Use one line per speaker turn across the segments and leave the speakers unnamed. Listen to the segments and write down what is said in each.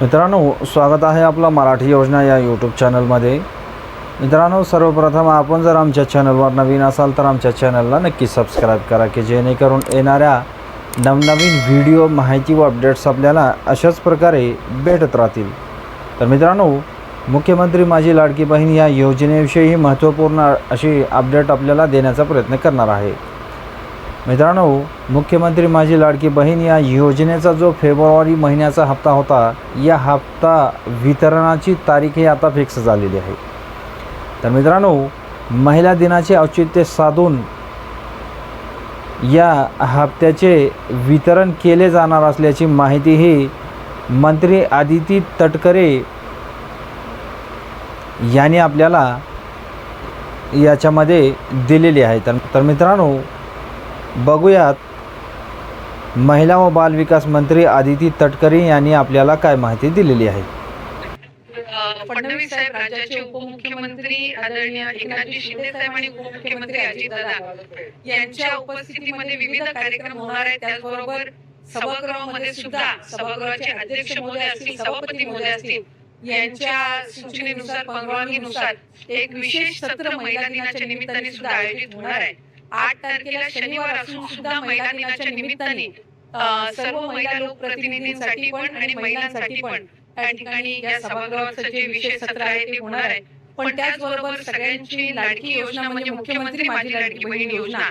मित्रांनो स्वागत आहे आपला मराठी योजना या यूट्यूब चॅनलमध्ये मित्रांनो सर्वप्रथम आपण जर आमच्या चॅनलवर नवीन असाल तर आमच्या चॅनलला नक्की सबस्क्राईब करा की जेणेकरून येणाऱ्या नवनवीन व्हिडिओ माहिती व अपडेट्स आपल्याला अशाच प्रकारे भेटत राहतील. तर मित्रांनो मुख्यमंत्री माझी लाडकी बहीण या योजनेविषयी महत्त्वपूर्ण अशी अपडेट आपल्याला देण्याचा प्रयत्न करणार आहे. मित्रांनो मुख्यमंत्री माझी लाडकी बहीण या योजनेचा जो फेब्रुवारी महिन्याचा हप्ता होता या हप्ता वितरणाची तारीखही आता फिक्स झालेली आहे. तर मित्रांनो महिला दिनाचे औचित्य साधून या हप्त्याचे वितरण केले जाणार असल्याची माहितीही मंत्री आदिती तटकरे यांनी आपल्याला याच्यामध्ये दिलेली आहे. तर तर मित्रांनो बघूयात. महिला व बालविकास मंत्री आदिती तटकरे यांनी आपल्याला काय माहिती दिलेली आहे?
फडणवीस साहेब राज्याचे उपमुख्यमंत्री आदरणीय एकनाथजी शिंदे साहेब आणि उपमुख्यमंत्री अजितदादा यांच्या उपस्थितीमध्ये विविध कार्यक्रम होणार आहेत. त्याचबरोबर सभागृहामध्ये सुद्धा सभागृहाचे अध्यक्ष महोदय असतील सभापती महोदय असतील यांच्या सूचनेनुसार परवानगीनुसार एक विशेष सत्र महिला दिनाच्या निमित्ताने सुद्धा आयोजित होणार आहे. आठ तारखेला शनिवार असून सुद्धा महिला दिनाच्या निमित्ताने सर्व महिला लोकप्रतिनिधींसाठी पण आणि महिलांसाठी पण. त्या ठिकाणी या सभागृहाचं जे विशेष सत्र आहे ते होणार आहे. पण त्याचबरोबर सगळ्यांची लाडकी योजना म्हणजे मुख्यमंत्री माझी लाडकी बहीण योजना.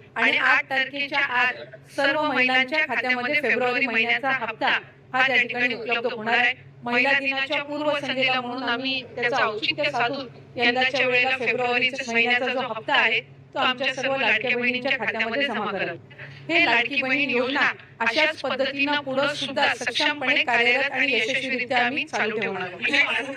आणि आठ तारखेच्या आत सर्व महिलांच्या खात्यामध्ये फेब्रुवारी महिन्याचा हप्ता हा त्या ठिकाणी उपलब्ध होणार आहे. महिला दिनाच्या पूर्व संध्येला म्हणून आम्ही त्याचं औचित्य साधून यंदाच्या वेळेला फेब्रुवारीच्या महिन्याचा जो हप्ता आहे तो आमच्या सर्व लाडक्या बहिणींच्या खात्यामध्ये जमा करा हे लाडकी बहीण योजना अशाच पद्धतीनं पुढे सुद्धा सक्षमपणे कार्यरत आणि यशस्वीरित्या आम्ही चालू ठेवणार आहोत.